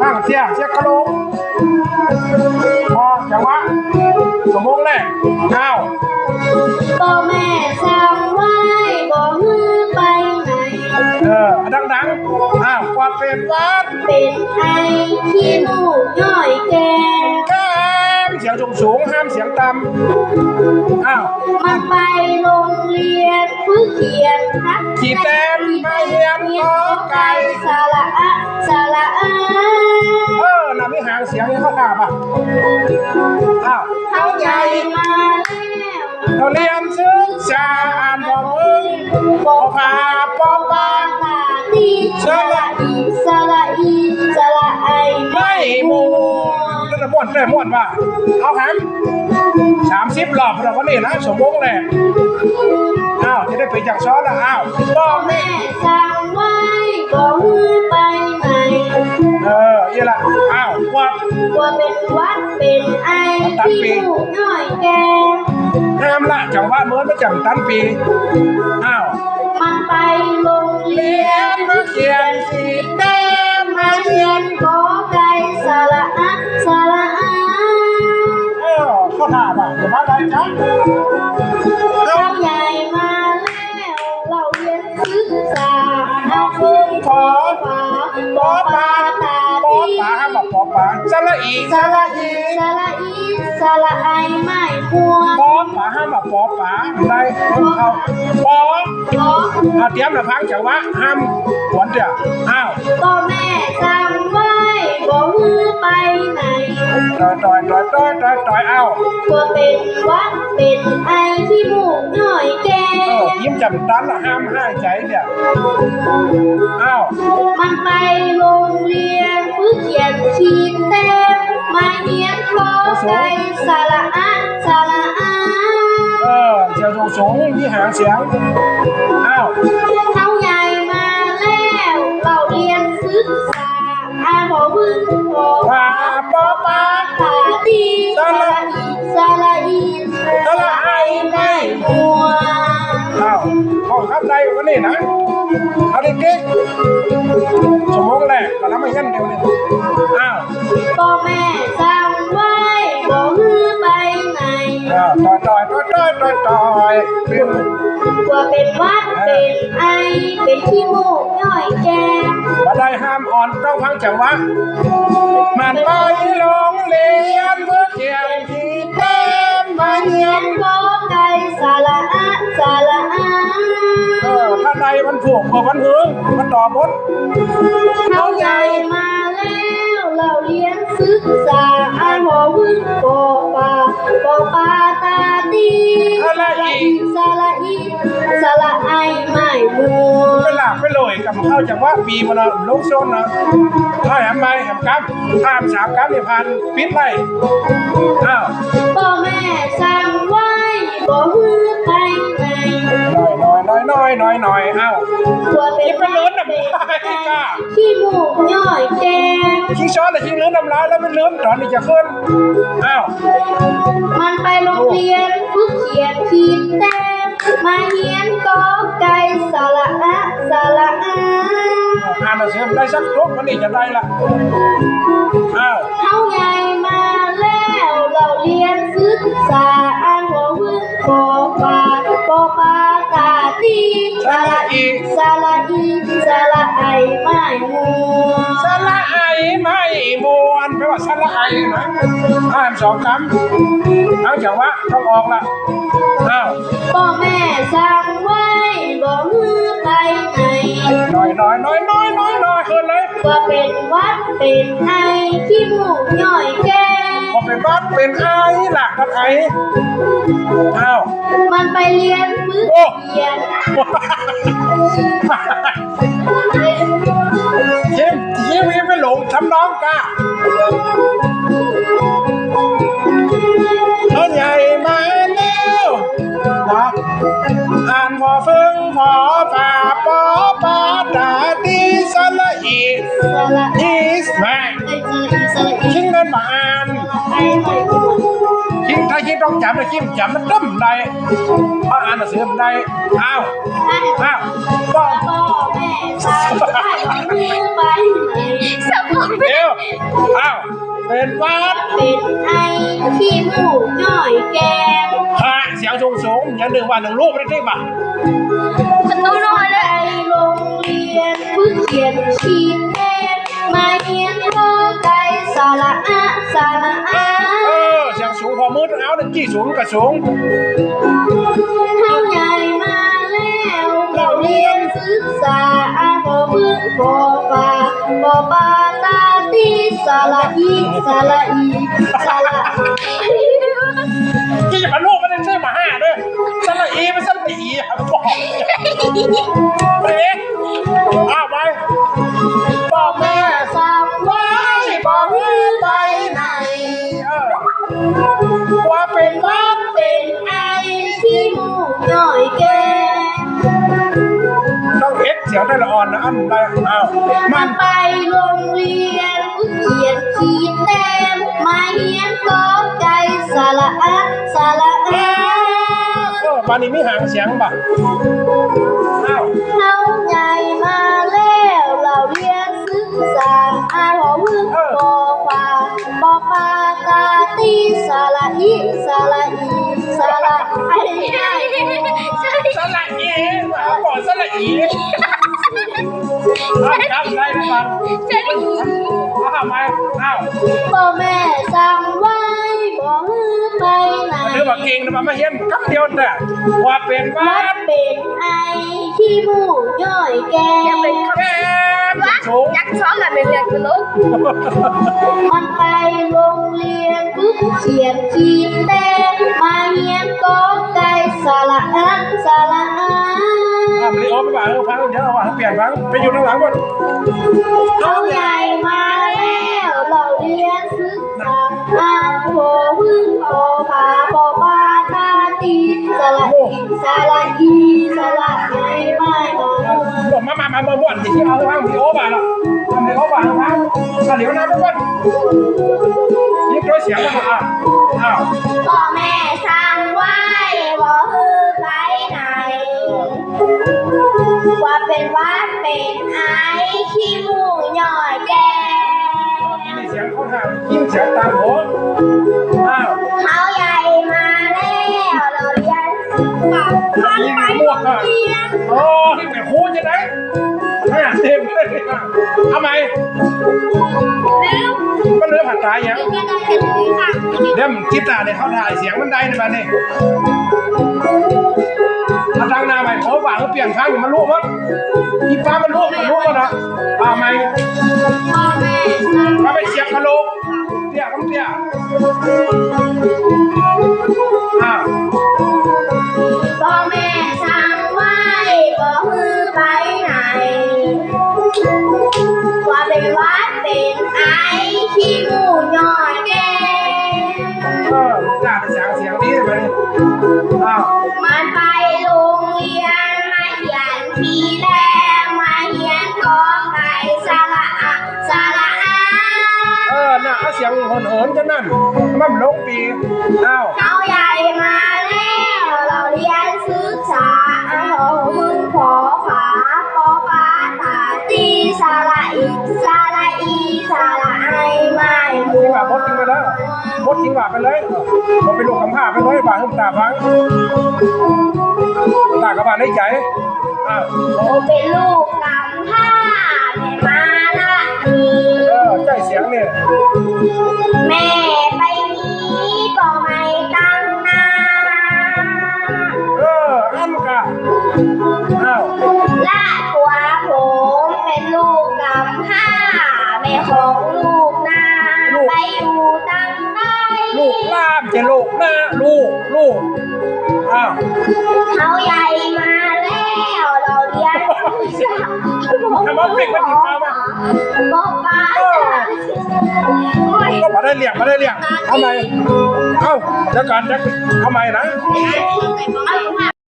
ข้างเสียเสียกระโหลกพอจังหวะสมมติแรกอ้าวพ่อแม่สั่งไว้บอกมือไปไหน เออดังๆอ้าวกว่าเป็นวัดเป็นไอขี้มูกย่อยแก แก้มเสียงสูงสูงๆห้ามเสียงต่ำอ้าวมันไปโรงเรียนฝึกเขียนฮักขี่แต้มมาเฮียนกอไก่สาระอะสาระอาเออนำไม่หางเสียงยังเขาด่าป่ะอ้าวเข้าใจมาแล้วเราเรียนศึกษาอ่านบอกมึงปอพาปอปาตาตีสาระอีสาระอีสาระไอไม่มู นั่นน่ะม่วนแต่ม่วนว่า เอาแฮมสามสิบรอบเราวันนี้นะสมมติแหละอ้าวจะได้ไปจากซ้อนแล้วอ้าวบอกแม่แม่สั่งไว้บอกมือไปไหนเออยี่ละอ้าวว่าว่าเป็นวัดเป็นไอขี้มูกย่อยแกห้ามละจังหวะเหมือนประจำตันปีอ้าวมันไปโรงเรีเรียยนนมาเขียนสี ราใหญ่มาแล้วเราเรียนศึกษาเอาพึ่พึ่งงขอฝาปอปลาตาปอดีปลาห้ามบอกปอปลาสละอีสาระอีสาระอี สาระไอไม่มัวปอปลาห้ามบอกปอปลาได้พึ่งเขาปอขอเอาเตรียมนะพังจังหวะห้ามหวนเดี๋ยวอ้าวก็แม่สั่งไว้บอกมือไปไหนต่อยต่อยต่อยต่อยต่อยต่อยเอาว่าเป็นวัดเป็นไอที่มูกหน่อยแกเออยิ้มจำตันละห้ามห้าใจเดี๋ยวอ้าวมันไปโรงเรียนฝึกเขียนขีดแต้ม มาเรียนขอไกสาระอะสาระอาเออเจียวสูงสูงที่หางเสียงอ้าวเขาใหญ่มาแล้วเราเรียนศึกษาอาหอพึ่งหอว่าปอปลาตาดีสาระอีสาระอีสละไอไม่มัวอ้าวห้องครับได้วันนี้นะเอาดิเก๊กสมองแรกก็แล้วไม่ยันเดี๋ยวนี่อ้าว ต่อยต่อยต่อยต่อยต่อยต่อยเป็นว่าเป็นวัดเป็นไอ เป็นขี้มูกย่อยแกบันไดห้ามอ่อนต้องฟังจังหวะมันไปโรงเรียนเพื่อเขียนที่เต็มมาเรียนขอไก่สาระอะสาระอาเออถ้าใดมันผูกกับมันหึงมันต่อบดเขาใหญ่มาแล้วเราเรียนศึกษาอ่านหอพึ่งปอปาปอปาตา ตีสาระอีสาระอีสาระไอไม่มัวไปหลากไปลอยกับเข้าจังหวะปีมันนะลูกโซนนะเอาแหมไปแหมกับข้ามสามกับนี่พันปิดไปอ้าวพ่อแม่สั่งไว้บอกมือไปไหนน้อยน้อยน้อยน้อยน้อยน้อยอ้าวตัวเป็นนี่เป็นลุ้น น่ะไม่ได้กล้าขี้มูกย่อยแกขี้ช้อนแต่ขี้เลื้อนน้ำลายแล้วมันเลื้อนตอนนี้จะขึ้นอ้าวมันไปโรงเรียนฝึกเขียนขีดแต้มมาเรียนกอไก่สาระอะสาระอาอ่านหนังสือได้สักครบมันนี่จะได้ละอ้าวเขาใหญ่มาแล้วเราเรียนศึกษาอ่านหัววึกปอปาปอปา ตาตีสาระอีสาระอีสาระไอไม่มัวสละไอไม่มวนแปลว่าสละไอนะอ่านสองคำเอาจังหวะต้องออกละอ้าวพ่อแม่สั่งไว้บอกมือไปไหนน้อยน้อยน้อยน้อยน้อยน้อยขึ้นเลยว่าเป็นวัดเป็นไอขี้มูกย่อยแกพอเป็นวัดเป็นไอหลักกับไออ้าวมันไปเรียน ฝึกเขียนยิ้มยิ้มยิ้มไม่หลงทำน้องกาต้นใหญ่มาแล้วนะอ่านพอฟึ่งพอป่าปอปาตาดีสละอีสสระอีสแม่ไอ้สระอีสระอีคิงเงินมาอ่านไอ้ไอ้หมดคิงถ้าคิงต้องจำนะคิงจำมันต้มได้เพราะ อ่านหนังสือมได้อ้าวอ้าวบอกพ่อแม่ไปไปไหนสมองเดี๋ยวอ้าวเป็นวัดเป็นไอ้ขี้มูกย่อยแกมฮะเสียงสูงสูงอย่างหนึ่งวันหนึ่งลูกไม่ได้ที่บ่าคนนู้นเลยโรงเรียนฝึกเขียนชีดแต้มาเรียนพอไก่สาระอะสาระอา ดเอาหนึ่งจี้สูงกับสูงเข้าใหญ่มาแล้วเราเรียนศึกษาอาพอพึ่งพอฟ้าพอปาตาตีสาระอีสาระอีสาระจี้มาลูกไม่ได้ชื่อมาห้าด้อสละอีไม่สละอีครับบอก ละอ่อนนะอันได้อ้าวมัมันนไปโรงเรียนเขียนขีดแต้มมาเรียนกอไก่สาระอะสาระอาเออมานี่มีหางเสียงป่ะอ้าวเขาใหญ่มาแล้วเราเรียนศึกษาอาหอพึ่งปอฟ้าปอปาตาตีสาระอีสาระอีสาระไอ้ไอ้สละอีมาก่อนสละอี บังอ้าวทำไมอ้าวพ่อแม่สั่งไว้บอกให้ไปไหนเธอบอกเก่งนะมามาเห็นกับเดียวน่ะว่าเป็นวัวัดดเป็นไอขี้มูกย่อยแก่แก้มสูงยักษ์ซ้อนละเป็นเรียนคือลูกมันไปโรงเรียนปุ๊บเขียนขีดแต้มมาเรียนกอไก่สาระอะสาระอาอะ มันเลยโอ้ไปบ่าเออฟังเดี๋ยวเอาว่าเปลี่ยนฟังไปอยู่ข้างหลังก่อนเขาใหญ่มาแล้วเราเรียนศึกษาอาโหพึ่งพอพาพอปาตาตีสาระอีสาระอีสาระไอไม่มาบอกมามามามาบ่นที่เอาฟังพี่โอ้บ่าละทำเลยโอ้บ่าฟังอะเดี๋ยวนะทุกคนยิบด้วยเสียงกันอะอ้าวพ่อแม่สั่งไว้บอกให้ไปไหน ว่าเป็นวัดเป็นไอ้ขี้มูกย่อยแกมีเสียงเขาทางยิ้มเสียงตามโหอ้าวเขาใหญ่มาแล้วเราเรียนปักพันไปโรงเรียนโอ้ที่เป็นครูจะได้ห้าเต็มเลยทำไมแล้วมันเลือผัดตายยังก็ได้เห็นที่ค่ะเดี๋ยวคิดตาเนี่ยเขาถ่ายเสียงมันได้ในบ้านนี่ เอาทางหน้าไปขอฝากเขาเปลี่ยนข้างอยู่มันรู้มั้งอีฟ้ามันรู้มันรู้มั้งนะอ่าไม่พ่อแม่สั่งมาไปเสียงกะโหลกเตี้ยคำเตี้ยอ่าพ่อแม่สั่งไว้บอกให้ไปไหนว่าเป็นวัดเป็นไอขี้มูกย่อยแก่เออจ้าเสียงเสียงนี้ไปเลยอ้าว เอาเสียงเหินเหินๆกันนั่นมันลงปีอ้าวเขาใหญ่มาแล้วเราเรียนศึกษาอาโหมึงพอผาปอปาตาตีสระอีสระอีสระไอไม่หมูทิ้งว่าบดทิ้งไปแล้วบดทิ้งว่าไปเลยบดเป็นลูกคำผ้าไปเลยบาขึ้นตาฟังตากระบาดในใจอ้าวโอเป็นลูกกำพร้าแม่มาละนีเออใจเสียงเนี่ย แม่ไปนี้ก็ไม่ตั้งหน้าเอออันกะอ้าวและตัวผมเป็นลูกกำพร้าแม่ของลูกนาไปอยู่ตั้งใต้ลูกล่ามจะลูกหน้าลูกลูกอ้าวเขาใหญ่มาแล้ วเราเรียนศึกษาทำมาเปลี่ยนมาดิบมามาบอกมาโอ้ยก็มาได้เรียกมาได้เรียกทำไมเอ้าเดี๋ยวก่อนเดี๋ยวทำไมนะ